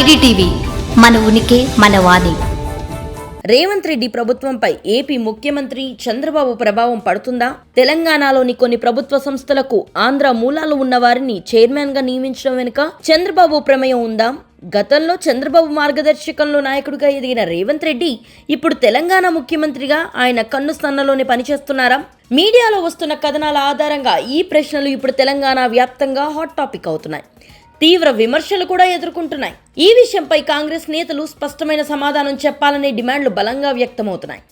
IDTV మన ఉనికి మన వాణి. రేవంత్ రెడ్డి ప్రభుత్వంపై ఏపీ ముఖ్యమంత్రి చంద్రబాబు ప్రభావం పడుతుందా? తెలంగాణలోని కొన్ని ప్రభుత్వ సంస్థలకు ఆంధ్ర మూలాలు ఉన్న వారిని చైర్మన్గా నియమించడం వెనుక చంద్రబాబు ప్రమేయం ఉందా? గతంలో చంద్రబాబు మార్గదర్శకంలో నాయకుడిగా ఎదిగిన రేవంత్ రెడ్డి ఇప్పుడు తెలంగాణ ముఖ్యమంత్రిగా ఆయన కన్ను స్థానంలోనే పనిచేస్తున్నారా? మీడియాలో వస్తున్న కథనాల ఆధారంగా ఈ ప్రశ్నలు ఇప్పుడు తెలంగాణ వ్యాప్తంగా హాట్ టాపిక్ అవుతున్నాయి. తీవ్ర విమర్శలు కూడా ఎదుర్కొంటున్నాయి. ఈ విషయంపై కాంగ్రెస్ నేతలు స్పష్టమైన సమాధానం చెప్పాలనే డిమాండ్లు బలంగా వ్యక్తమవుతున్నాయి.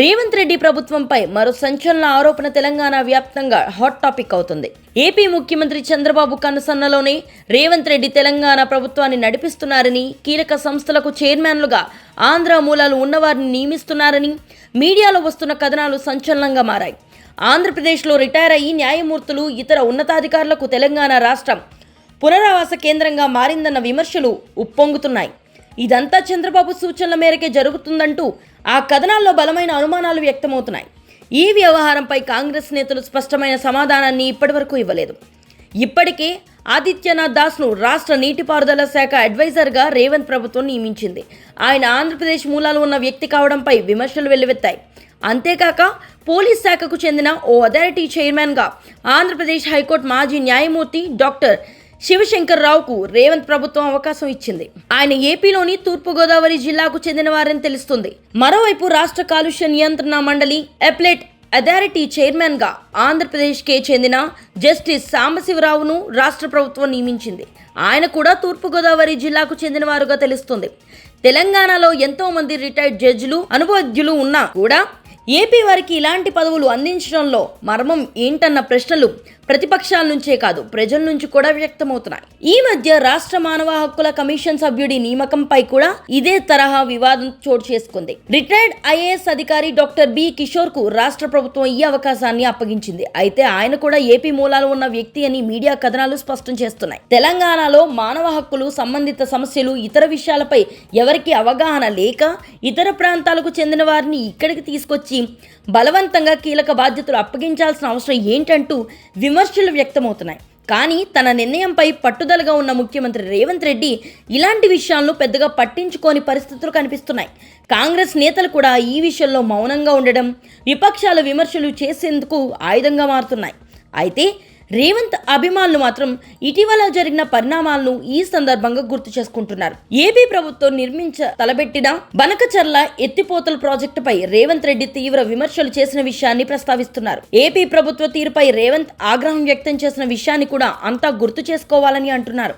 రేవంత్ రెడ్డి ప్రభుత్వంపై మరో సంచలన ఆరోపణ తెలంగాణ వ్యాప్తంగా హాట్ టాపిక్ అవుతుంది. ఏపీ ముఖ్యమంత్రి చంద్రబాబు కనుసన్నలోనే రేవంత్ రెడ్డి తెలంగాణ ప్రభుత్వాన్ని నడిపిస్తున్నారని కీలక సంస్థలకు చైర్మన్లుగా ఆంధ్ర మూలాలు ఉన్నవారిని నియమిస్తున్నారని మీడియాలో వస్తున్న కథనాలు సంచలనంగా మారాయి. ఆంధ్రప్రదేశ్లో రిటైర్ అయ్యి న్యాయమూర్తులు ఇతర ఉన్నతాధికారులకు తెలంగాణ రాష్ట్రం పునరావాస కేంద్రంగా మారిందన్న విమర్శలు ఉప్పొంగుతున్నాయి. ఇదంతా చంద్రబాబు సూచనల మేరకే జరుగుతుందంటూ ఆ కథనాల్లో బలమైన అనుమానాలు వ్యక్తమవుతున్నాయి. ఈ వ్యవహారంపై కాంగ్రెస్ నేతలు స్పష్టమైన సమాధానాన్ని ఇప్పటివరకు ఇవ్వలేదు. ఇప్పటికే ఆదిత్యనాథ్ దాస్ను రాష్ట్ర నీటిపారుదల శాఖ అడ్వైజర్గా రేవంత్ ప్రభుత్వం నియమించింది. ఆయన ఆంధ్రప్రదేశ్ మూలాలు ఉన్న వ్యక్తి కావడంపై విమర్శలు వెల్లువెత్తాయి. అంతేకాక పోలీస్ శాఖకు చెందిన ఓ అథారిటీ చైర్మన్గా ఆంధ్రప్రదేశ్ హైకోర్టు మాజీ న్యాయమూర్తి డాక్టర్ శివశంకర్ రావుకు రేవంత్ ప్రభుత్వం అవకాశం ఇచ్చింది. ఆయన ఏపీలోని తూర్పుగోదావరి జిల్లాకు చెందినవారని తెలుస్తుంది. మరోవైపు రాష్ట్ర కాలుష్య నియంత్రణ మండలి ఎప్లెట్ అథారిటీ చైర్మన్గా ఆంధ్రప్రదేశ్కే చెందిన జస్టిస్ సాంబశివరావును రాష్ట్ర ప్రభుత్వం నియమించింది. ఆయన కూడా తూర్పుగోదావరి జిల్లాకు చెందినవారుగా తెలుస్తుంది. తెలంగాణలో ఎంతో మంది రిటైర్డ్ జడ్జిలు అనుభవజ్ఞులు ఉన్నా కూడా ఏపీ వారికి ఇలాంటి పదవులు అందించడంలో మర్మం ఏంటన్న ప్రశ్నలు ప్రతిపక్షాల నుంచే కాదు ప్రజల నుంచి కూడా వ్యక్తమవుతున్నాయి. ఈ మధ్య రాష్ట్ర మానవ హక్కుల కమిషన్ సభ్యుడి నియామకంపై కూడా ఇదే తరహా వివాదం చోటు చేసుకుంది. రిటైర్డ్ ఐఏఎస్ అధికారి డాక్టర్ బి కిషోర్కు రాష్ట్ర ప్రభుత్వం ఈ అవకాశాన్ని అప్పగించింది. అయితే ఆయన కూడా ఏపీ మూలాలు ఉన్న వ్యక్తి అని మీడియా కథనాలు స్పష్టం చేస్తున్నాయి. తెలంగాణలో మానవ హక్కులు సంబంధిత సమస్యలు ఇతర విషయాలపై ఎవరికి అవగాహన లేక ఇతర ప్రాంతాలకు చెందిన వారిని ఇక్కడికి తీసుకొచ్చి బలవంతంగా కీలక బాధ్యతలు అప్పగించాల్సిన అవసరం ఏంటంటూ విమర్శలు వ్యక్తమవుతున్నాయి. కానీ తన నిర్ణయంపై పట్టుదలగా ఉన్న ముఖ్యమంత్రి రేవంత్ రెడ్డి ఇలాంటి విషయాలను పెద్దగా పట్టించుకోని పరిస్థితులు కనిపిస్తున్నాయి. కాంగ్రెస్ నేతలు కూడా ఈ విషయంలో మౌనంగా ఉండడం విపక్షాల విమర్శలు చేసేందుకు ఆయుధంగా మారుతున్నాయి. అయితే రేవంత్ అభిమానులు మాత్రం ఇటీవల జరిగిన పరిణామాలను ఈ సందర్భంగా గుర్తు చేసుకుంటున్నారు. ఏపీ ప్రభుత్వం నిర్మించ తలబెట్టిన బనకచర్ల ఎత్తిపోతల ప్రాజెక్టుపై రేవంత్ రెడ్డి తీవ్ర విమర్శలు చేసిన విషయాన్ని ప్రస్తావిస్తున్నారు. ఏపీ ప్రభుత్వ తీరుపై రేవంత్ ఆగ్రహం వ్యక్తం చేసిన విషయాన్ని కూడా అంతా గుర్తు చేసుకోవాలని అంటున్నారు.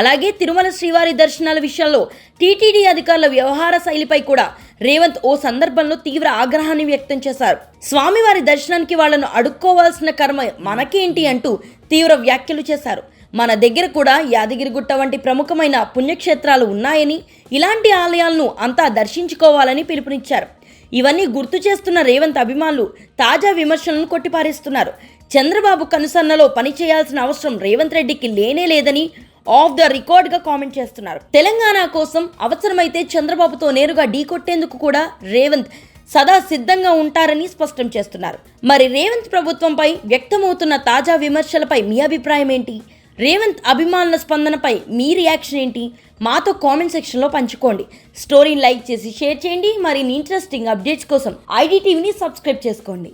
అలాగే తిరుమల శ్రీవారి దర్శనాల విషయంలో టీటీడీ అధికారుల వ్యవహార శైలిపై కూడా రేవంత్ ఓ సందర్భంలో తీవ్ర ఆగ్రహాన్ని వ్యక్తం చేశారు. స్వామివారి దర్శనానికి వాళ్ళను అడుక్కోవాల్సిన కర్మ మనకేంటి అంటూ తీవ్ర వ్యాఖ్యలు చేశారు. మన దగ్గర కూడా యాదగిరిగుట్ట వంటి ప్రముఖమైన పుణ్యక్షేత్రాలు ఉన్నాయని ఇలాంటి ఆలయాలను అంతా దర్శించుకోవాలని పిలుపునిచ్చారు. ఇవన్నీ గుర్తు చేస్తున్న రేవంత్ అభిమానులు తాజా విమర్శలను కొట్టిపారేస్తున్నారు. చంద్రబాబు కనుసన్నలో పనిచేయాల్సిన అవసరం రేవంత్ రెడ్డికి లేనే లేదని ఆఫ్ ద రికార్డ్గా కామెంట్ చేస్తున్నారు. తెలంగాణ కోసం అవసరమైతే చంద్రబాబుతో నేరుగా ఢీకొట్టేందుకు కూడా రేవంత్ సదా సిద్ధంగా ఉంటారని స్పష్టం చేస్తున్నారు. మరి రేవంత్ ప్రభుత్వంపై వ్యక్తమవుతున్న తాజా విమర్శలపై మీ అభిప్రాయం ఏంటి? రేవంత్ అభిమానుల స్పందనపై మీ రియాక్షన్ ఏంటి? మాతో కామెంట్ సెక్షన్లో పంచుకోండి. స్టోరీని లైక్ చేసి షేర్ చేయండి. మరిన్ని ఇంట్రెస్టింగ్ అప్డేట్స్ కోసం ఐడి టీవీని సబ్స్క్రైబ్ చేసుకోండి.